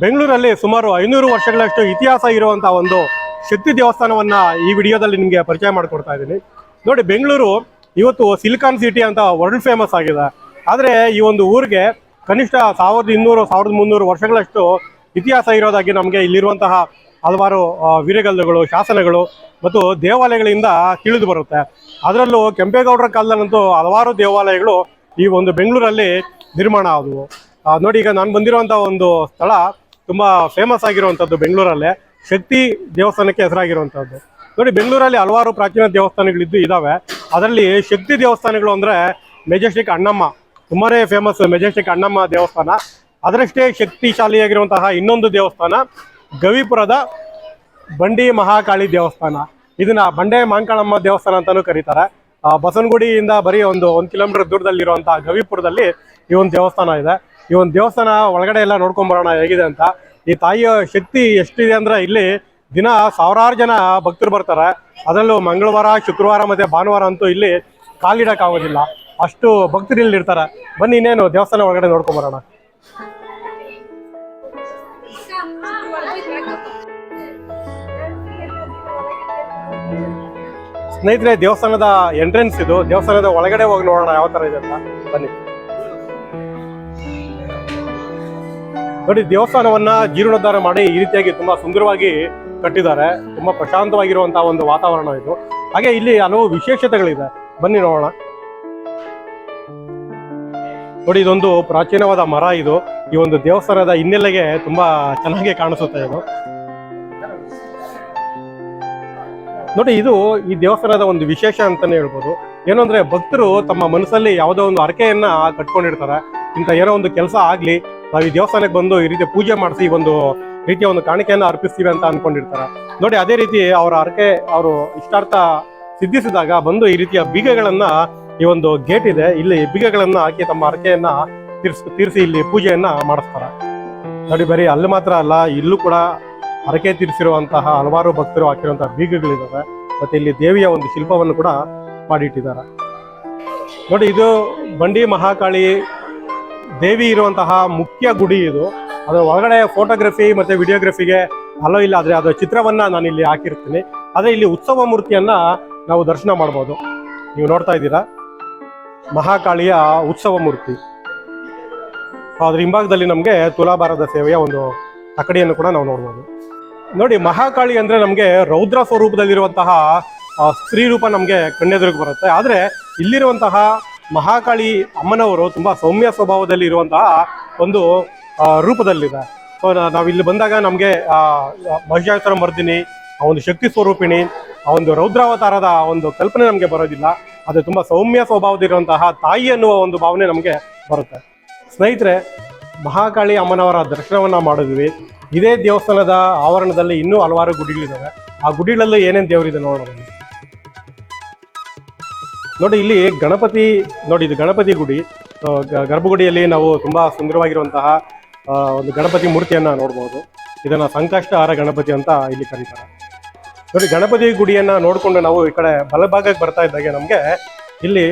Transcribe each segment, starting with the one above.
ಬೆಂಗಳೂರಲ್ಲಿ ಸುಮಾರು ಐನೂರು ವರ್ಷಗಳಷ್ಟು ಇತಿಹಾಸ ಇರುವಂತಹ ಒಂದು ಶಕ್ತಿ ದೇವಸ್ಥಾನವನ್ನ ಈ ವಿಡಿಯೋದಲ್ಲಿ ನಿಮಗೆ ಪರಿಚಯ ಮಾಡಿಕೊಡ್ತಾ ಇದ್ದೀನಿ. ನೋಡಿ, ಬೆಂಗಳೂರು ಇವತ್ತು ಸಿಲಿಕಾನ್ ಸಿಟಿ ಅಂತ ವರ್ಲ್ಡ್ ಫೇಮಸ್ ಆಗಿದೆ. ಆದರೆ ಈ ಒಂದು ಊರಿಗೆ ಕನಿಷ್ಠ ಸಾವಿರದ ಇನ್ನೂರು, ಸಾವಿರದ ಮುನ್ನೂರು ವರ್ಷಗಳಷ್ಟು ಇತಿಹಾಸ ಇರೋದಾಗಿ ನಮಗೆ ಇಲ್ಲಿರುವಂತಹ ಹಲವಾರು ವೀರಗಲ್ಲುಗಳು, ಶಾಸನಗಳು ಮತ್ತು ದೇವಾಲಯಗಳಿಂದ ತಿಳಿದು ಬರುತ್ತೆ. ಅದರಲ್ಲೂ ಕೆಂಪೇಗೌಡರ ಕಾಲದಲ್ಲಂತೂ ಹಲವಾರು ದೇವಾಲಯಗಳು ಈ ಒಂದು ಬೆಂಗಳೂರಲ್ಲಿ ನಿರ್ಮಾಣ ಆದವು. ನೋಡಿ, ಈಗ ನಾನು ಬಂದಿರುವಂಥ ಒಂದು ಸ್ಥಳ ತುಂಬ ಫೇಮಸ್ ಆಗಿರುವಂಥದ್ದು ಬೆಂಗಳೂರಲ್ಲೇ. ಶಕ್ತಿ ದೇವಸ್ಥಾನಕ್ಕೆ ಹೆಸರಾಗಿರುವಂಥದ್ದು. ನೋಡಿ, ಬೆಂಗಳೂರಲ್ಲಿ ಹಲವಾರು ಪ್ರಾಚೀನ ದೇವಸ್ಥಾನಗಳಿದ್ದು ಇದಾವೆ. ಅದರಲ್ಲಿ ಶಕ್ತಿ ದೇವಸ್ಥಾನಗಳು ಅಂದರೆ ಮೆಜೆಸ್ಟಿಕ್ ಅಣ್ಣಮ್ಮ. ತುಂಬಾ ಫೇಮಸ್ ಮೆಜೆಸ್ಟಿಕ್ ಅಣ್ಣಮ್ಮ ದೇವಸ್ಥಾನ. ಅದರಷ್ಟೇ ಶಕ್ತಿಶಾಲಿಯಾಗಿರುವಂತಹ ಇನ್ನೊಂದು ದೇವಸ್ಥಾನ, ಗವಿಪುರದ ಬಂಡಿ ಮಹಾಕಾಳಿ ದೇವಸ್ಥಾನ. ಇದನ್ನ ಬಂಡೆ ಮಾಂಕಾಳಮ್ಮ ದೇವಸ್ಥಾನ ಅಂತಾನೂ ಕರೀತಾರೆ. ಬಸವನಗುಡಿಯಿಂದ ಬರೀ ಒಂದು ಒಂದು ಕಿಲೋಮೀಟರ್ ದೂರದಲ್ಲಿರುವಂತಹ ಗವಿಪುರದಲ್ಲಿ ಈ ಒಂದು ದೇವಸ್ಥಾನ ಇದೆ. ಈ ಒಂದು ದೇವಸ್ಥಾನ ಒಳಗಡೆ ಎಲ್ಲ ನೋಡ್ಕೊಂಬರೋಣ ಹೇಗಿದೆ ಅಂತ. ಈ ತಾಯಿಯ ಶಕ್ತಿ ಎಷ್ಟಿದೆ ಅಂದ್ರೆ ಇಲ್ಲಿ ದಿನ ಸಾವಿರಾರು ಜನ ಭಕ್ತರು ಬರ್ತಾರೆ. ಅದರಲ್ಲೂ ಮಂಗಳವಾರ, ಶುಕ್ರವಾರ ಮತ್ತೆ ಭಾನುವಾರ ಅಂತೂ ಇಲ್ಲಿ ಕಾಲಿಡಕ್ಕಾಗೋದಿಲ್ಲ ಅಷ್ಟು ಭಕ್ತರು ಇಲ್ಲಿ ಇರ್ತಾರೆ. ಬನ್ನಿ ಇನ್ನೇನು ದೇವಸ್ಥಾನ ಒಳಗಡೆ ನೋಡ್ಕೊಂಬರೋಣ. ಸ್ನೇಹಿತರೆ, ದೇವಸ್ಥಾನದ ಎಂಟ್ರೆನ್ಸ್ ಇದು. ದೇವಸ್ಥಾನದ ಒಳಗಡೆ ಹೋಗಿ ನೋಡೋಣ ಯಾವ ತರ ಇದೆ ಅಂತ. ಬನ್ನಿ. ನೋಡಿ, ದೇವಸ್ಥಾನವನ್ನ ಜೀರ್ಣೋದ್ಧಾರ ಮಾಡಿ ಈ ರೀತಿಯಾಗಿ ತುಂಬಾ ಸುಂದರವಾಗಿ ಕಟ್ಟಿದ್ದಾರೆ. ತುಂಬಾ ಪ್ರಶಾಂತವಾಗಿರುವಂತಹ ಒಂದು ವಾತಾವರಣ ಇದು. ಹಾಗೆ ಇಲ್ಲಿ ಹಲವು ವಿಶೇಷತೆಗಳಿದೆ. ಬನ್ನಿ ನೋಡೋಣ. ನೋಡಿ, ಇದೊಂದು ಪ್ರಾಚೀನವಾದ ಮರ ಇದು. ಈ ಒಂದು ದೇವಸ್ಥಾನದ ಹಿನ್ನೆಲೆಗೆ ತುಂಬಾ ಚೆನ್ನಾಗಿ ಕಾಣಿಸುತ್ತೆ ಇದು. ನೋಡಿ, ಇದು ಈ ದೇವಸ್ಥಾನದ ಒಂದು ವಿಶೇಷ ಅಂತಾನೆ ಹೇಳ್ಬೋದು. ಏನು ಭಕ್ತರು ತಮ್ಮ ಮನಸ್ಸಲ್ಲಿ ಯಾವುದೋ ಒಂದು ಹರಕೆಯನ್ನ ಕಟ್ಕೊಂಡಿರ್ತಾರೆ. ಇಂಥ ಏನೋ ಒಂದು ಕೆಲಸ ಆಗ್ಲಿ ನಾವು ಈ ದೇವಸ್ಥಾನಕ್ಕೆ ಬಂದು ಈ ರೀತಿ ಪೂಜೆ ಮಾಡಿಸಿ ಈ ಒಂದು ರೀತಿಯ ಒಂದು ಕಾಣಿಕೆಯನ್ನ ಅರ್ಪಿಸ್ತೀವಿ ಅಂತ ಅನ್ಕೊಂಡಿರ್ತಾರೆ. ನೋಡಿ, ಅದೇ ರೀತಿ ಅವರ ಹರಕೆ ಅವರು ಇಷ್ಟಾರ್ಥ ಸಿದ್ಧಿಸಿದಾಗ ಬಂದು ಈ ರೀತಿಯ ಬೀಗಗಳನ್ನ ಈ ಒಂದು ಗೇಟ್ ಇದೆ, ಇಲ್ಲಿ ಬೀಗಗಳನ್ನ ಹಾಕಿ ತಮ್ಮ ಹರಕೆಯನ್ನ ತೀರ್ಸ್, ತೀರಿಸಿ ಇಲ್ಲಿ ಪೂಜೆಯನ್ನ ಮಾಡಿಸ್ತಾರೆ. ನೋಡಿ, ಬರೀ ಅಲ್ಲಿ ಮಾತ್ರ ಅಲ್ಲ, ಇಲ್ಲೂ ಕೂಡ ಹರಕೆ ತೀರಿಸಿರುವಂತಹ ಹಲವಾರು ಭಕ್ತರು ಹಾಕಿರುವಂತಹ ಬೀಗಗಳಿದ್ದಾವೆ ಮತ್ತೆ ಇಲ್ಲಿ ದೇವಿಯ ಒಂದು ಶಿಲ್ಪವನ್ನು ಕೂಡ ಮಾಡಿಟ್ಟಿದ್ದಾರೆ. ನೋಡಿ, ಇದು ಬಂಡಿ ಮಹಾಕಾಳಿ ದೇವಿ ಇರುವಂತಹ ಮುಖ್ಯ ಗುಡಿ ಇದು. ಅದರ ಒಳಗಡೆ ಫೋಟೋಗ್ರಫಿ ಮತ್ತೆ ವಿಡಿಯೋಗ್ರಫಿಗೆ ಅಲೋ ಇಲ್ಲ ಆದ್ರೆ ಅದರ ಚಿತ್ರವನ್ನ ನಾನು ಇಲ್ಲಿ ಹಾಕಿರ್ತೀನಿ. ಆದ್ರೆ ಇಲ್ಲಿ ಉತ್ಸವ ಮೂರ್ತಿಯನ್ನ ನಾವು ದರ್ಶನ ಮಾಡ್ಬೋದು. ನೀವು ನೋಡ್ತಾ ಇದ್ದೀರಾ? ಮಹಾಕಾಳಿಯ ಉತ್ಸವ ಮೂರ್ತಿ. ಅದ್ರ ಹಿಂಭಾಗದಲ್ಲಿ ನಮಗೆ ತುಲಾಭಾರದ ಸೇವೆಯ ಒಂದು ಅಕಡಿಯನ್ನು ಕೂಡ ನಾವು ನೋಡ್ಬೋದು. ನೋಡಿ, ಮಹಾಕಾಳಿ ಅಂದ್ರೆ ನಮಗೆ ರೌದ್ರ ಸ್ವರೂಪದಲ್ಲಿರುವಂತಹ ಸ್ತ್ರೀ ರೂಪ ನಮಗೆ ಕಣ್ಣೆದುರಿಗೆ ಬರುತ್ತೆ. ಆದ್ರೆ ಇಲ್ಲಿರುವಂತಹ ಮಹಾಕಾಳಿ ಅಮ್ಮನವರು ತುಂಬಾ ಸೌಮ್ಯ ಸ್ವಭಾವದಲ್ಲಿ ಇರುವಂತಹ ಒಂದು ರೂಪದಲ್ಲಿದೆ. ನಾವು ಇಲ್ಲಿ ಬಂದಾಗ ನಮಗೆ ಮಹಿಷಾಸುರ ಮರ್ದಿನಿ, ಆ ಒಂದು ಶಕ್ತಿ ಸ್ವರೂಪಿಣಿ, ಆ ಒಂದು ರೌದ್ರಾವತಾರದ ಒಂದು ಕಲ್ಪನೆ ನಮಗೆ ಬರೋದಿಲ್ಲ. ಅದು ತುಂಬಾ ಸೌಮ್ಯ ಸ್ವಭಾವದಿರುವಂತಹ ತಾಯಿ ಅನ್ನುವ ಒಂದು ಭಾವನೆ ನಮಗೆ ಬರುತ್ತೆ. ಸ್ನೇಹಿತರೆ, ಮಹಾಕಾಳಿ ಅಮ್ಮನವರ ದರ್ಶನವನ್ನ ಮಾಡಿದ್ವಿ. ಇದೇ ದೇವಸ್ಥಾನದ ಆವರಣದಲ್ಲಿ ಇನ್ನೂ ಹಲವಾರು ಗುಡಿಗಳಿದ್ದಾವೆ ಆ ಗುಡಿಗಳಲ್ಲಿ ಏನೇನು ದೇವರಿದೆ ನೋಡೋಣ. ನೋಡಿ, ಇಲ್ಲಿ ಗಣಪತಿ, ನೋಡಿ, ಇದು ಗಣಪತಿ ಗುಡಿ. ಗರ್ಭಗುಡಿಯಲ್ಲಿ ನಾವು ತುಂಬಾ ಸುಂದರವಾಗಿರುವಂತಹ ಒಂದು ಗಣಪತಿ ಮೂರ್ತಿಯನ್ನ ನೋಡಬಹುದು ಇದನ್ನ ಸಂಕಷ್ಟಹಾರ ಗಣಪತಿ ಅಂತ ಇಲ್ಲಿ ಕರೀತಾರೆ. ನೋಡಿ, ಗಣಪತಿ ಗುಡಿಯನ್ನ ನೋಡ್ಕೊಂಡು ನಾವು ಈ ಕಡೆ ಬಲಭಾಗಕ್ಕೆ ಬರ್ತಾ ಇದ್ದಾಗೆ ನಮಗೆ ಇಲ್ಲಿ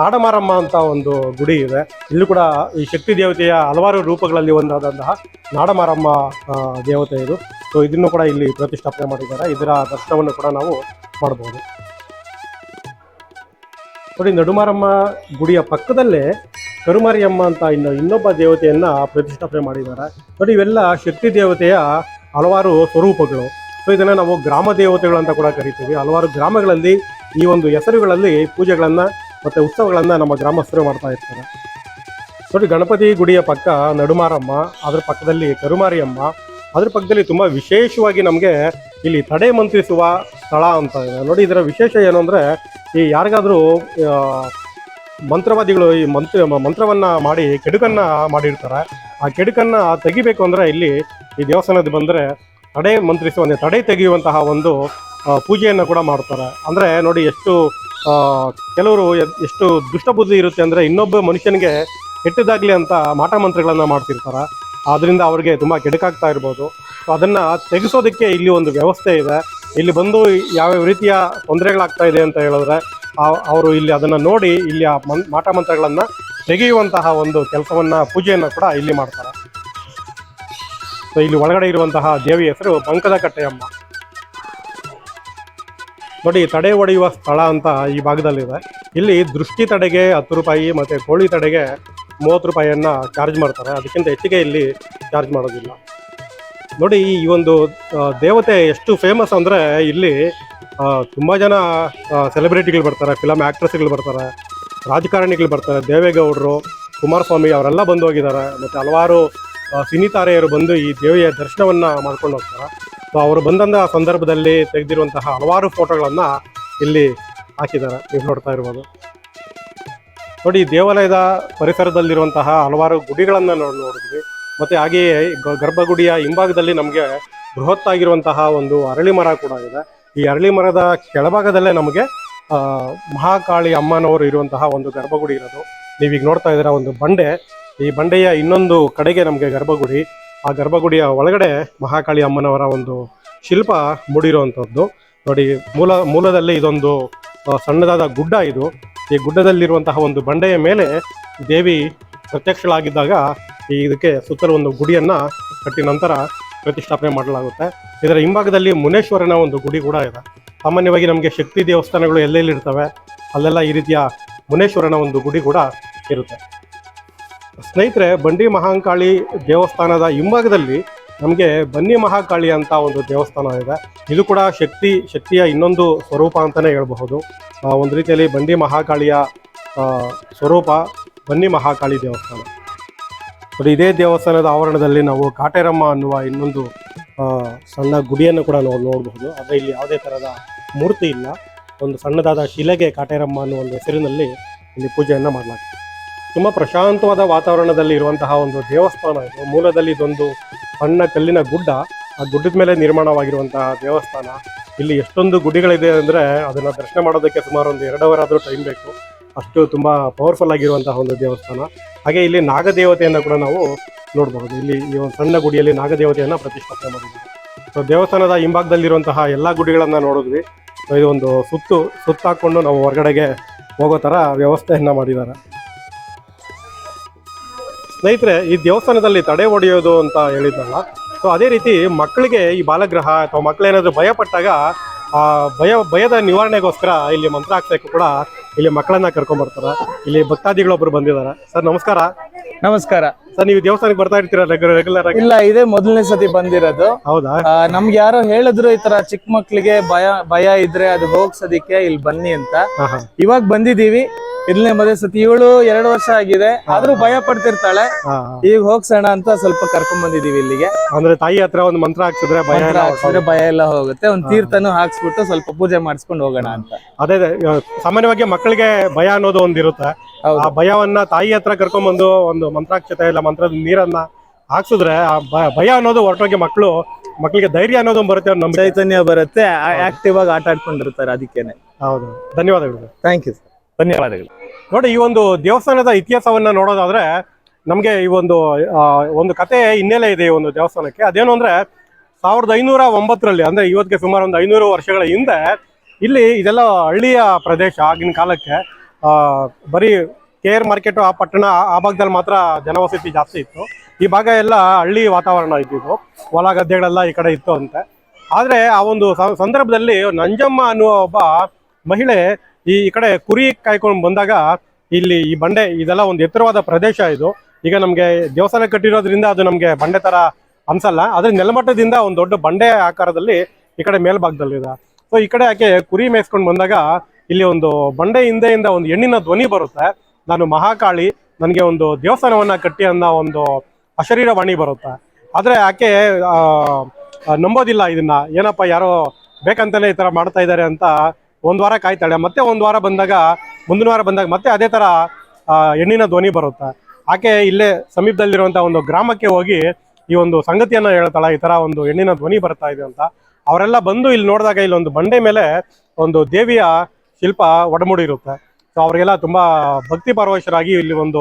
ನಾಡಮಾರಮ್ಮ ಅಂತ ಒಂದು ಗುಡಿ ಇದೆ. ಇಲ್ಲೂ ಕೂಡ ಈ ಶಕ್ತಿ ದೇವತೆಯ ಹಲವಾರು ರೂಪಗಳಲ್ಲಿ ಒಂದಾದಂತಹ ನಾಡಮಾರಮ್ಮ ದೇವತೆ ಇದು. ಸೊ ಇದನ್ನು ಕೂಡ ಇಲ್ಲಿ ಪ್ರತಿಷ್ಠಾಪನೆ ಮಾಡಿದ್ದಾರೆ. ಇದರ ದರ್ಶನವನ್ನು ಕೂಡ ನಾವು ಮಾಡಬಹುದು ನೋಡಿ, ನಡುಮಾರಮ್ಮ ಗುಡಿಯ ಪಕ್ಕದಲ್ಲೇ ಕರುಮಾರಿಯಮ್ಮ ಅಂತ ಇನ್ನು ಇನ್ನೊಬ್ಬ ದೇವತೆಯನ್ನ ಪ್ರತಿಷ್ಠಾಪನೆ ಮಾಡಿದ್ದಾರೆ. ನೋಡಿ, ಇವೆಲ್ಲ ಶಕ್ತಿ ದೇವತೆಯ ಹಲವಾರು ಸ್ವರೂಪಗಳು. ಸೊ, ಇದನ್ನ ನಾವು ಗ್ರಾಮ ದೇವತೆಗಳು ಅಂತ ಕೂಡ ಕರಿತೀವಿ. ಹಲವಾರು ಗ್ರಾಮಗಳಲ್ಲಿ ಈ ಒಂದು ಹೆಸರುಗಳಲ್ಲಿ ಪೂಜೆಗಳನ್ನ ಮತ್ತೆ ಉತ್ಸವಗಳನ್ನ ನಮ್ಮ ಗ್ರಾಮಸ್ಥರು ಮಾಡ್ತಾ ಇರ್ತಾರೆ. ನೋಡಿ, ಗಣಪತಿ ಗುಡಿಯ ಪಕ್ಕ ನಡುಮಾರಮ್ಮ, ಅದರ ಪಕ್ಕದಲ್ಲಿ ಕರುಮಾರಿಯಮ್ಮ ಅದ್ರ ಪಕ್ಕದಲ್ಲಿ ತುಂಬಾ ವಿಶೇಷವಾಗಿ ನಮಗೆ ಇಲ್ಲಿ ತಡೆ ಮಂತ್ರಿಸುವ ಸ್ಥಳ ಅಂತ ಇದೆ. ನೋಡಿ, ಇದರ ವಿಶೇಷ ಏನು ಅಂದ್ರೆ ಈ ಯಾರಿಗಾದರೂ ಮಂತ್ರವಾದಿಗಳು ಈ ಮಂತ್ರ, ಮಂತ್ರವನ್ನ ಮಾಡಿ, ಕೆಡುಕನ್ನು ಮಾಡಿರ್ತಾರೆ. ಆ ಕೆಡುಕನ್ನು ತೆಗಿಬೇಕು ಅಂದ್ರೆ ಇಲ್ಲಿ ಈ ದೇವಸ್ಥಾನದ ಬಂದ್ರೆ ತಡೆ ಮಂತ್ರಿಸುವ, ಅಂದ್ರೆ ತಡೆ ತೆಗೆಯುವಂತಹ ಒಂದು ಪೂಜೆಯನ್ನು ಕೂಡ ಮಾಡ್ತಾರೆ. ಅಂದ್ರೆ ನೋಡಿ, ಎಷ್ಟು ಕೆಲವರು ಎಷ್ಟು ಎಷ್ಟು ದುಷ್ಟಬುದ್ಧಿ ಇರುತ್ತೆ ಅಂದ್ರೆ ಇನ್ನೊಬ್ಬ ಮನುಷ್ಯನಿಗೆ ಕೆಟ್ಟದಾಗಲಿ ಅಂತ ಮಾಟ ಮಂತ್ರಗಳನ್ನು ಮಾಡ್ತಿರ್ತಾರೆ. ಆದ್ರಿಂದ ಅವ್ರಿಗೆ ತುಂಬಾ ಕೆಡಕಾಗ್ತಾ ಇರ್ಬೋದು. ಸೊ ಅದನ್ನ ತೆಗೆಸೋದಕ್ಕೆ ಇಲ್ಲಿ ಒಂದು ವ್ಯವಸ್ಥೆ ಇದೆ. ಇಲ್ಲಿ ಬಂದು ಯಾವ್ಯಾವ ರೀತಿಯ ತೊಂದರೆಗಳಾಗ್ತಾ ಇದೆ ಅಂತ ಹೇಳಿದ್ರೆ ಅವರು ಇಲ್ಲಿ ಅದನ್ನ ನೋಡಿ ಇಲ್ಲಿ ಆ ಮನ್, ಮಾಟ ತೆಗೆಯುವಂತಹ ಒಂದು ಕೆಲಸವನ್ನ, ಪೂಜೆಯನ್ನು ಕೂಡ ಇಲ್ಲಿ ಮಾಡ್ತಾರೆ. ಸೊ ಇಲ್ಲಿ ಒಳಗಡೆ ಇರುವಂತಹ ದೇವಿ ಹೆಸರು ಬಂಕದ ಕಟ್ಟೆಯಮ್ಮ ನೋಡಿ, ತಡೆ ಒಡೆಯುವ ಸ್ಥಳ ಅಂತ ಈ ಭಾಗದಲ್ಲಿದೆ. ಇಲ್ಲಿ ದೃಷ್ಟಿ ತಡೆಗೆ ಹತ್ತು ರೂಪಾಯಿ ಮತ್ತೆ ಕೋಳಿ ತಡೆಗೆ ಮೂವತ್ತು ರೂಪಾಯಿಯನ್ನು ಚಾರ್ಜ್ ಮಾಡ್ತಾರೆ. ಅದಕ್ಕಿಂತ ಹೆಚ್ಚಿಗೆ ಇಲ್ಲಿ ಚಾರ್ಜ್ ಮಾಡೋದಿಲ್ಲ. ನೋಡಿ, ಈ ಒಂದು ದೇವತೆ ಎಷ್ಟು ಫೇಮಸ್ ಅಂದರೆ ಇಲ್ಲಿ ತುಂಬ ಜನ ಸೆಲೆಬ್ರಿಟಿಗಳು ಬರ್ತಾರೆ ಫಿಲಮ್ ಆ್ಯಕ್ಟ್ರೆಸ್ಗಳು ಬರ್ತಾರೆ, ರಾಜಕಾರಣಿಗಳು ಬರ್ತಾರೆ, ದೇವೇಗೌಡರು, ಕುಮಾರಸ್ವಾಮಿ ಅವರೆಲ್ಲ ಬಂದು ಹೋಗಿದ್ದಾರೆ. ಮತ್ತು ಹಲವಾರು ಸಿನಿತಾರೆಯರು ಸಿನಿ ತಾರೆಯರು ಬಂದು ಈ ದೇವಿಯ ದರ್ಶನವನ್ನು ಮಾಡ್ಕೊಂಡು ಹೋಗ್ತಾರೆ. ಸೊ ಅವರು ಬಂದಂಥ ಸಂದರ್ಭದಲ್ಲಿ ತೆಗೆದಿರುವಂತಹ ಹಲವಾರು ಫೋಟೋಗಳನ್ನು ಇಲ್ಲಿ ಹಾಕಿದ್ದಾರೆ. ನೀವು ನೋಡ್ತಾ ಇರ್ಬೋದು. ನೋಡಿ ಈ ದೇವಾಲಯದ ಪರಿಸರದಲ್ಲಿರುವಂತಹ ಹಲವಾರು ಗುಡಿಗಳನ್ನ ನಾವು ನೋಡಿದ್ವಿ. ಮತ್ತೆ ಹಾಗೆಯೇ ಗರ್ಭಗುಡಿಯ ಹಿಂಭಾಗದಲ್ಲಿ ನಮಗೆ ಬೃಹತ್ ಆಗಿರುವಂತಹ ಒಂದು ಅರಳಿ ಮರ ಕೂಡ ಇದೆ. ಈ ಅರಳಿ ಮರದ ಕೆಳಭಾಗದಲ್ಲೇ ನಮಗೆ ಮಹಾಕಾಳಿ ಅಮ್ಮನವರು ಇರುವಂತಹ ಒಂದು ಗರ್ಭಗುಡಿ ಇರೋದು. ನೀವೀಗ ನೋಡ್ತಾ ಇದ್ದೀರಾ, ಒಂದು ಬಂಡೆ. ಈ ಬಂಡೆಯ ಇನ್ನೊಂದು ಕಡೆಗೆ ನಮಗೆ ಗರ್ಭಗುಡಿ. ಆ ಗರ್ಭಗುಡಿಯ ಒಳಗಡೆ ಮಹಾಕಾಳಿ ಅಮ್ಮನವರ ಒಂದು ಶಿಲ್ಪ ಮೂಡಿರುವಂಥದ್ದು ನೋಡಿ, ಮೂಲ, ಮೂಲದಲ್ಲಿ ಇದೊಂದು ಸಣ್ಣದಾದ ಗುಡ್ಡ ಇದು. ಈ ಗುಡ್ಡದಲ್ಲಿರುವಂತಹ ಒಂದು ಬಂಡೆಯ ಮೇಲೆ ದೇವಿ ಪ್ರತ್ಯಕ್ಷಳಾಗಿದ್ದಾಗ ಈ ಇದಕ್ಕೆ ಸುತ್ತಲೂ ಒಂದು ಗುಡಿಯನ್ನ ಕಟ್ಟಿ ನಂತರ ಪ್ರತಿಷ್ಠಾಪನೆ ಮಾಡಲಾಗುತ್ತೆ. ಇದರ ಹಿಂಭಾಗದಲ್ಲಿ ಮುನೇಶ್ವರನ ಒಂದು ಗುಡಿ ಕೂಡ ಇದೆ. ಸಾಮಾನ್ಯವಾಗಿ ನಮಗೆ ಶಕ್ತಿ ದೇವಸ್ಥಾನಗಳು ಎಲ್ಲೆಲ್ಲಿ ಇರ್ತವೆ, ಅಲ್ಲೆಲ್ಲ ಈ ರೀತಿಯ ಮುನೇಶ್ವರನ ಒಂದು ಗುಡಿ ಕೂಡ ಇರುತ್ತೆ. ಸ್ನೇಹಿತರೆ, ಬಂಡಿ ಮಹಾಂಕಾಳಿ ದೇವಸ್ಥಾನದ ಹಿಂಭಾಗದಲ್ಲಿ ನಮಗೆ ಬನ್ನಿ ಮಹಾಕಾಳಿ ಅಂತ ಒಂದು ದೇವಸ್ಥಾನ ಇದೆ. ಇದು ಕೂಡ ಶಕ್ತಿ, ಶಕ್ತಿಯ ಇನ್ನೊಂದು ಸ್ವರೂಪ ಅಂತಲೇ ಹೇಳಬಹುದು. ಒಂದು ರೀತಿಯಲ್ಲಿ ಬಂಡಿ ಮಹಾಕಾಳಿಯ ಸ್ವರೂಪ ಬನ್ನಿ ಮಹಾಕಾಳಿ ದೇವಸ್ಥಾನ. ನೋಡಿ, ಇದೇ ದೇವಸ್ಥಾನದ ಆವರಣದಲ್ಲಿ ನಾವು ಕಾಟೇರಮ್ಮ ಅನ್ನುವ ಇನ್ನೊಂದು ಸಣ್ಣ ಗುಡಿಯನ್ನು ಕೂಡ ನಾವು ನೋಡಬಹುದು. ಆದರೆ ಇಲ್ಲಿ ಯಾವುದೇ ಥರದ ಮೂರ್ತಿ ಇಲ್ಲ. ಒಂದು ಸಣ್ಣದಾದ ಶಿಲೆಗೆ ಕಾಟೇರಮ್ಮ ಅನ್ನುವ ಒಂದು ಹೆಸರಿನಲ್ಲಿ ಇಲ್ಲಿ ಪೂಜೆಯನ್ನು ಮಾಡಲಾಗ್ತದೆ. ತುಂಬ ಪ್ರಶಾಂತವಾದ ವಾತಾವರಣದಲ್ಲಿ ಇರುವಂತಹ ಒಂದು ದೇವಸ್ಥಾನ ಇದು. ಮೂಲದಲ್ಲಿ ಇದೊಂದು ಸಣ್ಣ ಕಲ್ಲಿನ ಗುಡ್ಡ, ಆ ಗುಡ್ಡದ ಮೇಲೆ ನಿರ್ಮಾಣವಾಗಿರುವಂತಹ ದೇವಸ್ಥಾನ. ಇಲ್ಲಿ ಎಷ್ಟೊಂದು ಗುಡಿಗಳಿದೆ ಅಂದರೆ ಅದನ್ನು ದರ್ಶನ ಮಾಡೋದಕ್ಕೆ ಸುಮಾರು ಒಂದು ಎರಡು ಅವರ್ ಆದರೂ ಟೈಮ್ ಬೇಕು. ಅಷ್ಟು ತುಂಬ ಪವರ್ಫುಲ್ ಆಗಿರುವಂತಹ ಒಂದು ದೇವಸ್ಥಾನ. ಹಾಗೆ ಇಲ್ಲಿ ನಾಗದೇವತೆಯನ್ನು ಕೂಡ ನಾವು ನೋಡಬಹುದು ಇಲ್ಲಿ ಈ ಒಂದು ಸಣ್ಣ ಗುಡಿಯಲ್ಲಿ ನಾಗದೇವತೆಯನ್ನು ಪ್ರತಿಷ್ಠಾಪನೆ ಮಾಡಿದ್ದೀವಿ ಸೊ ದೇವಸ್ಥಾನದ ಹಿಂಭಾಗದಲ್ಲಿರುವಂತಹ ಎಲ್ಲ ಗುಡಿಗಳನ್ನು ನೋಡಿದ್ವಿ. ಸೊ ಇದು ಒಂದು ಸುತ್ತು, ಸುತ್ತಾಕೊಂಡು ನಾವು ಹೊರಗಡೆಗೆ ಹೋಗೋ ಥರ ವ್ಯವಸ್ಥೆಯನ್ನು ಮಾಡಿದ್ದಾರೆ. ಸ್ನೇಹಿತರೆ ಈ ದೇವಸ್ಥಾನದಲ್ಲಿ ತಡೆ ಹೊಡೆಯೋದು ಅಂತ ಹೇಳಿದ್ನಲ್ಲ. ಸೊ ಅದೇ ರೀತಿ ಮಕ್ಕಳಿಗೆ ಈ ಬಾಲಗ್ರಹ ಅಥವಾ ಮಕ್ಕಳೇನಾದರೂ ಭಯ ಪಟ್ಟಾಗ ಆ ಭಯ ಭಯದ ನಿವಾರಣೆಗೋಸ್ಕರ ಇಲ್ಲಿ ಮಂತ್ರ ಹಾಕ್ಸೋಕ್ಕೂ ಕೂಡ ಇಲ್ಲಿ ಮಕ್ಕಳನ್ನ ಕರ್ಕೊಂಡ್ ಬರ್ತಾರೆ. ಇಲ್ಲಿ ಭಕ್ತಾದಿಗಳೊಬ್ರು ಬಂದಿದ್ದಾರೆ. ಸರ್ ನಮಸ್ಕಾರ. ನಮಸ್ಕಾರ. ಸರ್ ನೀವು ದೇವಸ್ಥಾನಕ್ಕೆ ಬರ್ತಾ ಇರ್ತೀರಾ ರೆಗ್ಯುಲರ್ ಆಗಿ? ಇಲ್ಲ ಇದೇ ಮೊದಲನೇ ಸತಿ ಬಂದಿರೋದು. ಹೌದಾ? ಆ, ನಮ್ಗೆ ಯಾರೋ ಹೇಳಿದ್ರು ಈ ತರ ಚಿಕ್ಕ ಮಕ್ಳಿಗೆ ಭಯ ಭಯ ಇದ್ರೆ ಅದು ಹೋಗ್ಸೋದಿಕ್ಕೆ ಇಲ್ಲಿ ಬನ್ನಿ ಅಂತ. ಹಾ ಹಾ. ಇವಾಗ ಬಂದಿದೀವಿ ಇಲ್ಲೇ ಮದುವೆ ಸತಿ ಇವಳು ಎರಡು ವರ್ಷ ಆಗಿದೆ. ಆದ್ರೂ ಭಯ ಪಡ್ತಿರ್ತಾಳೆ. ಈಗ ಹೋಗ್ಸೋಣ ಅಂತ ಸ್ವಲ್ಪ ಕರ್ಕೊಂಡ್ ಬಂದಿದೀವಿ ಇಲ್ಲಿಗೆ. ಅಂದ್ರೆ ತಾಯಿ ಹತ್ರ ಒಂದು ಮಂತ್ರ ಹಾಕ್ಸಿದ್ರೆ ಭಯ ಎಲ್ಲ ಹಾಕ್ಸಿದ್ರೆ ಭಯ ಎಲ್ಲ ಹೋಗುತ್ತೆ. ಒಂದ್ ತೀರ್ಥನು ಹಾಕ್ಸ್ಬಿಟ್ಟು ಸ್ವಲ್ಪ ಪೂಜೆ ಮಾಡಿಸ್ಕೊಂಡು ಹೋಗೋಣ ಅಂತ. ಅದೇ ಸಾಮಾನ್ಯವಾಗಿ ಮಕ್ಕಳಿಗೆ ಭಯ ಅನ್ನೋದು ಒಂದಿರುತ್ತೆ ಆ ಭಯವನ್ನ ತಾಯಿ ಹತ್ರ ಕರ್ಕೊಂಡ್ಬಂದು ಒಂದು ಮಂತ್ರಾಕ್ಷತೆ ಇಲ್ಲ ಮಂತ್ರದ ನೀರನ್ನ ಹಾಕ್ಸಿದ್ರೆ ಆ ಭಯ- ಅನ್ನೋದು ಹೊರಟೋಗಿ ಮಕ್ಕಳು ಮಕ್ಕಳಿಗೆ ಧೈರ್ಯ ಅನ್ನೋದು ಬರುತ್ತೆ ನಂಬಿಕೆ. ಚೈತನ್ಯ ಬರುತ್ತೆ. ಆಕ್ಟಿವ್ ಆಗಿ ಆಟ ಆಡ್ಕೊಂಡಿರ್ತಾರೆ ಅದಕ್ಕೇನೆ. ಹೌದು. ಧನ್ಯವಾದಗಳು. ಥ್ಯಾಂಕ್ ಯು ಧನ್ಯವಾದಗಳು. ನೋಡಿ, ಈ ಒಂದು ದೇವಸ್ಥಾನದ ಇತಿಹಾಸವನ್ನ ನೋಡೋದಾದ್ರೆ ನಮಗೆ ಈ ಒಂದು ಒಂದು ಕತೆ ಹಿನ್ನೆಲೆ ಇದೆ ಈ ಒಂದು ದೇವಸ್ಥಾನಕ್ಕೆ. ಅದೇನು ಅಂದ್ರೆ ಸಾವಿರದ ಐನೂರ ಒಂಬತ್ತರಲ್ಲಿ, ಅಂದ್ರೆ ಇವತ್ತಿಗೆ ಸುಮಾರು ಒಂದು ಐನೂರು ವರ್ಷಗಳ ಹಿಂದೆ ಇಲ್ಲಿ ಇದೆಲ್ಲ ಹಳ್ಳಿಯ ಪ್ರದೇಶ ಆಗಿನ ಕಾಲಕ್ಕೆ ಬರೀ ಕೆ ಆರ್ ಮಾರ್ಕೆಟ್ ಆ ಪಟ್ಟಣ, ಆ- ಭಾಗದಲ್ಲಿ ಮಾತ್ರ ಜನವಸತಿ ಜಾಸ್ತಿ ಇತ್ತು. ಈ ಭಾಗ ಎಲ್ಲ ಹಳ್ಳಿ ವಾತಾವರಣ ಇದ್ದಿದ್ದು, ಹೊಲ ಗದ್ದೆಗಳೆಲ್ಲ ಈ ಕಡೆ ಇತ್ತು ಅಂತೆ. ಆದ್ರೆ ಆ ಒಂದು ಸಂದರ್ಭದಲ್ಲಿ ನಂಜಮ್ಮ ಅನ್ನುವ ಒಬ್ಬ ಮಹಿಳೆ ಈ ಕಡೆ ಕುರಿ ಕಾಯ್ಕೊಂಡು ಬಂದಾಗ ಇಲ್ಲಿ ಈ ಬಂಡೆ ಇದೆಲ್ಲ ಒಂದು ಎತ್ತರವಾದ ಪ್ರದೇಶ ಇದು. ಈಗ ನಮಗೆ ದೇವಸ್ಥಾನ ಕಟ್ಟಿರೋದ್ರಿಂದ ಅದು ನಮಗೆ ಬಂಡೆ ತರ ಅನ್ಸಲ್ಲ. ಆದ್ರೆ ನೆಲಮಟ್ಟದಿಂದ ಒಂದು ದೊಡ್ಡ ಬಂಡೆ ಆಕಾರದಲ್ಲಿ ಈ ಕಡೆ ಮೇಲ್ಭಾಗದಲ್ಲಿದೆ ಸೊ ಈ ಕಡೆ ಆಕೆ ಕುರಿ ಮೇಯಿಸ್ಕೊಂಡು ಬಂದಾಗ ಇಲ್ಲಿ ಒಂದು ಬಂಡೆ ಹಿಂದೆಯಿಂದ ಒಂದು ಹೆಣ್ಣಿನ ಧ್ವನಿ ಬರುತ್ತೆ. ನಾನು ಮಹಾಕಾಳಿ, ನನಗೆ ಒಂದು ದೇವಸ್ಥಾನವನ್ನ ಕಟ್ಟಿ ಅನ್ನೋ ಒಂದು ಅಶರೀರವಾಣಿ ಬರುತ್ತೆ. ಆದ್ರೆ ಆಕೆ ನಂಬೋದಿಲ್ಲ ಇದನ್ನ. ಏನಪ್ಪ, ಯಾರೋ ಬೇಕಂತಾನೆ ಈ ತರ ಮಾಡ್ತಾ ಇದ್ದಾರೆ ಅಂತ ಒಂದ್ ವಾರ ಕಾಯ್ತಾಳೆ. ಮತ್ತೆ ಒಂದ್ ವಾರ ಬಂದಾಗ, ಮುಂದಿನ ವಾರ ಬಂದಾಗ ಮತ್ತೆ ಅದೇ ತರ ಹೆಣ್ಣಿನ ಧ್ವನಿ ಬರುತ್ತೆ. ಆಕೆ ಇಲ್ಲೇ ಸಮೀಪದಲ್ಲಿರುವಂತಹ ಒಂದು ಗ್ರಾಮಕ್ಕೆ ಹೋಗಿ ಈ ಒಂದು ಸಂಗತಿಯನ್ನ ಹೇಳ್ತಾಳೆ. ಈ ತರ ಒಂದು ಹೆಣ್ಣಿನ ಧ್ವನಿ ಬರ್ತಾ ಇದೆ ಅಂತ. ಅವರೆಲ್ಲ ಬಂದು ಇಲ್ಲಿ ನೋಡಿದಾಗ ಇಲ್ಲಿ ಒಂದು ಬಂಡೆ ಮೇಲೆ ಒಂದು ದೇವಿಯ ಶಿಲ್ಪ ಒಡಮೂಡಿರುತ್ತೆ. ಸೊ ಅವರಿಗೆಲ್ಲ ತುಂಬಾ ಭಕ್ತಿ ಪರವಶರಾಗಿ ಇಲ್ಲಿ ಒಂದು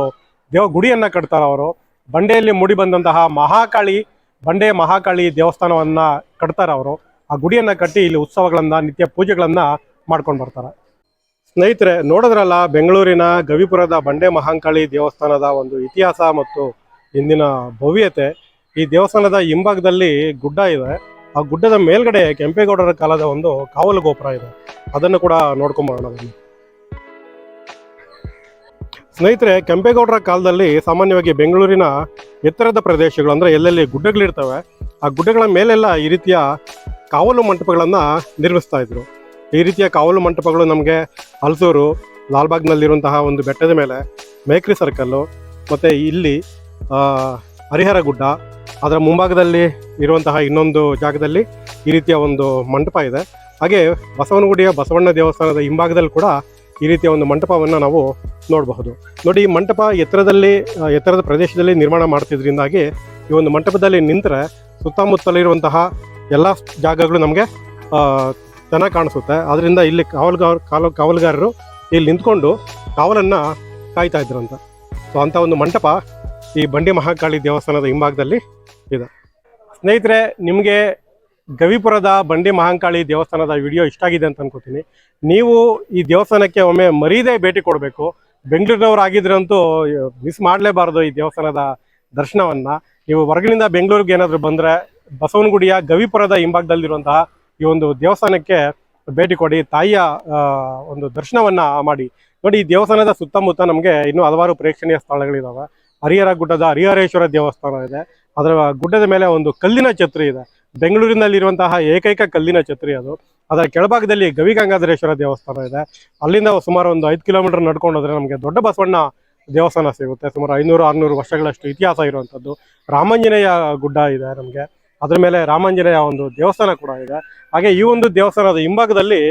ದೇವ ಗುಡಿಯನ್ನ ಕಟ್ತಾರೆ ಅವರು. ಬಂಡೆಯಲ್ಲಿ ಮೂಡಿ ಬಂದಂತಹ ಮಹಾಕಾಳಿ, ಬಂಡೆ ಮಹಾಕಾಳಿ ದೇವಸ್ಥಾನವನ್ನ ಕಟ್ತಾರೆ ಅವರು. ಆ ಗುಡಿಯನ್ನ ಕಟ್ಟಿ ಇಲ್ಲಿ ಉತ್ಸವಗಳನ್ನ, ನಿತ್ಯ ಪೂಜೆಗಳನ್ನ ಮಾಡ್ಕೊಂಡು ಬರ್ತಾರೆ. ಸ್ನೇಹಿತರೆ, ನೋಡಿದ್ರಲ್ಲ, ಬೆಂಗಳೂರಿನ ಗವಿಪುರದ ಬಂಡೆ ಮಹಾಂಕಾಳಿ ದೇವಸ್ಥಾನದ ಒಂದು ಇತಿಹಾಸ ಮತ್ತು ಇಂದಿನ ಭವ್ಯತೆ. ಈ ದೇವಸ್ಥಾನದ ಹಿಂಭಾಗದಲ್ಲಿ ಗುಡ್ಡ ಇದೆ. ಆ ಗುಡ್ಡದ ಮೇಲ್ಗಡೆ ಕೆಂಪೇಗೌಡರ ಕಾಲದ ಒಂದು ಕಾವಲು ಗೋಪುರ ಇದೆ. ಅದನ್ನು ಕೂಡ ನೋಡ್ಕೊಂಬರೋಣ ಬನ್ನಿ. ಸ್ನೇಹಿತರೆ, ಕೆಂಪೇಗೌಡರ ಕಾಲದಲ್ಲಿ ಸಾಮಾನ್ಯವಾಗಿ ಬೆಂಗಳೂರಿನ ಎತ್ತರದ ಪ್ರದೇಶಗಳು ಅಂದರೆ ಎಲ್ಲೆಲ್ಲಿ ಗುಡ್ಡಗಳಿರ್ತವೆ, ಆ ಗುಡ್ಡಗಳ ಮೇಲೆಲ್ಲ ಈ ರೀತಿಯ ಕಾವಲು ಮಂಟಪಗಳನ್ನು ನಿರ್ಮಿಸ್ತಾ ಇದ್ರು. ಈ ರೀತಿಯ ಕಾವಲು ಮಂಟಪಗಳು ನಮಗೆ ಹಲಸೂರು, ಲಾಲ್ಬಾಗ್ನಲ್ಲಿರುವಂತಹ ಒಂದು ಬೆಟ್ಟದ ಮೇಲೆ ಮೇಕ್ರಿ ಸರ್ಕಲ್ಲು ಮತ್ತು ಇಲ್ಲಿ ಹರಿಹರ ಗುಡ್ಡ, ಅದರ ಮುಂಭಾಗದಲ್ಲಿ ಇರುವಂತಹ ಇನ್ನೊಂದು ಜಾಗದಲ್ಲಿ ಈ ರೀತಿಯ ಒಂದು ಮಂಟಪ ಇದೆ. ಹಾಗೆ ಬಸವನಗುಡಿಯ ಬಸವಣ್ಣ ದೇವಸ್ಥಾನದ ಹಿಂಭಾಗದಲ್ಲಿ ಕೂಡ ಈ ರೀತಿಯ ಒಂದು ಮಂಟಪವನ್ನು ನಾವು ನೋಡಬಹುದು. ನೋಡಿ, ಈ ಮಂಟಪ ಎತ್ತರದಲ್ಲಿ ಎತ್ತರದ ಪ್ರದೇಶದಲ್ಲಿ ನಿರ್ಮಾಣ ಮಾಡ್ತಿದ್ದರಿಂದಾಗಿ ಈ ಒಂದು ಮಂಟಪದಲ್ಲಿ ನಿಂತರೆ ಸುತ್ತಮುತ್ತಲಿರುವಂತಹ ಎಲ್ಲ ಜಾಗಗಳು ನಮಗೆ ಚೆನ್ನಾಗಿ ಕಾಣಿಸುತ್ತೆ. ಅದರಿಂದ ಇಲ್ಲಿ ಕಾವಲ್ಗಾರ, ಕಾಲ, ಕಾವಲುಗಾರರು ಇಲ್ಲಿ ನಿಂತ್ಕೊಂಡು ಕಾವಲನ್ನು ಕಾಯ್ತಾ ಇದ್ರಂತ ಸೊ ಅಂಥ ಒಂದು ಮಂಟಪ ಈ ಬಂಡಿ ಮಹಾಕಾಳಿ ದೇವಸ್ಥಾನದ ಹಿಂಭಾಗದಲ್ಲಿ ಇದೆ. ಸ್ನೇಹಿತರೆ, ನಿಮಗೆ ಗವಿಪುರದ ಬಂಡಿ ಮಹಾಂಕಾಳಿ ದೇವಸ್ಥಾನದ ವಿಡಿಯೋ ಇಷ್ಟ ಆಗಿದೆ ಅಂತ ಅನ್ಕೋತೀನಿ. ನೀವು ಈ ದೇವಸ್ಥಾನಕ್ಕೆ ಒಮ್ಮೆ ಮರೀದೇ ಭೇಟಿ ಕೊಡಬೇಕು. ಬೆಂಗಳೂರಿನವರಾಗಿದ್ರಂತೂ ಮಿಸ್ ಮಾಡಲೇಬಾರ್ದು ಈ ದೇವಸ್ಥಾನದ ದರ್ಶನವನ್ನು. ನೀವು ಹೊರಗಿನಿಂದ ಬೆಂಗಳೂರಿಗೆ ಏನಾದರೂ ಬಂದರೆ ಬಸವನಗುಡಿಯ ಗವಿಪುರದ ಹಿಂಭಾಗದಲ್ಲಿರುವಂತಹ ಈ ಒಂದು ದೇವಸ್ಥಾನಕ್ಕೆ ಭೇಟಿ ಕೊಡಿ, ತಾಯಿಯ ಒಂದು ದರ್ಶನವನ್ನ ಮಾಡಿ. ನೋಡಿ, ಈ ದೇವಸ್ಥಾನದ ಸುತ್ತಮುತ್ತ ನಮಗೆ ಇನ್ನೂ ಹಲವಾರು ಪ್ರೇಕ್ಷಣೀಯ ಸ್ಥಳಗಳಿದಾವೆ. ಹರಿಹರ ಗುಡ್ಡದ ಹರಿಹರೇಶ್ವರ ದೇವಸ್ಥಾನ ಇದೆ. ಅದರ ಗುಡ್ಡದ ಮೇಲೆ ಒಂದು ಕಲ್ಲಿನ ಛತ್ರಿ ಇದೆ. ಬೆಂಗಳೂರಿನಲ್ಲಿರುವಂತಹ ಏಕೈಕ ಕಲ್ಲಿನ ಛತ್ರಿ ಅದು. ಅದರ ಕೆಳಭಾಗದಲ್ಲಿ ಗವಿಗಂಗಾಧರೇಶ್ವರ ದೇವಸ್ಥಾನ ಇದೆ. ಅಲ್ಲಿಂದ ಸುಮಾರು ಒಂದು ಐದು ಕಿಲೋಮೀಟರ್ ನಡ್ಕೊಂಡು ಹೋದ್ರೆ ನಮಗೆ ದೊಡ್ಡ ಬಸವಣ್ಣ ದೇವಸ್ಥಾನ ಸಿಗುತ್ತೆ. ಸುಮಾರು ಐನೂರು, ಆರುನೂರು ವರ್ಷಗಳಷ್ಟು ಇತಿಹಾಸ ಇರುವಂಥದ್ದು. ರಾಮಾಂಜನೇಯ ಗುಡ್ಡ ಇದೆ ನಮಗೆ. ಅದ್ರ ಮೇಲೆ ರಾಮಾಂಜನೇಯ ಒಂದು ದೇವಸ್ಥಾನ ಕೂಡ ಇದೆ. ಹಾಗೆ ಈ ಒಂದು ದೇವಸ್ಥಾನದ ಹಿಂಭಾಗದಲ್ಲಿ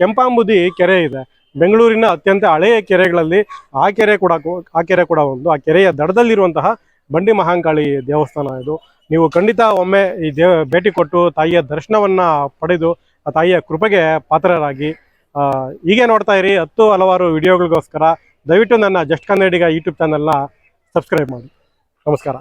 ಕೆಂಪಾಂಬುದಿ ಕೆರೆ ಇದೆ. ಬೆಂಗಳೂರಿನ ಅತ್ಯಂತ ಹಳೆಯ ಕೆರೆಗಳಲ್ಲಿ ಆ ಕೆರೆ ಕೂಡ ಆ ಕೆರೆ ಕೂಡ ಒಂದು. ಆ ಕೆರೆಯ ದಡದಲ್ಲಿರುವಂತಹ ಬಂಡಿ ಮಹಾಂಕಾಳಿ ದೇವಸ್ಥಾನ ಇದು. ನೀವು ಖಂಡಿತ ಒಮ್ಮೆ ಈ ದೇವ, ಭೇಟಿ ಕೊಟ್ಟು ತಾಯಿಯ ದರ್ಶನವನ್ನ ಪಡೆದು, ಆ ತಾಯಿಯ ಕೃಪೆಗೆ ಪಾತ್ರರಾಗಿ ಹೀಗೆ ನೋಡ್ತಾ ಇರಿ. ಹತ್ತು ಹಲವಾರು ವಿಡಿಯೋಗಳಿಗೋಸ್ಕರ ದಯವಿಟ್ಟು ನನ್ನ ಜಸ್ಟ್ ಕನ್ನಡಿಗ ಯೂಟ್ಯೂಬ್ ಚಾನೆಲ್ನ ಸಬ್ಸ್ಕ್ರೈಬ್ ಮಾಡಿ. ನಮಸ್ಕಾರ.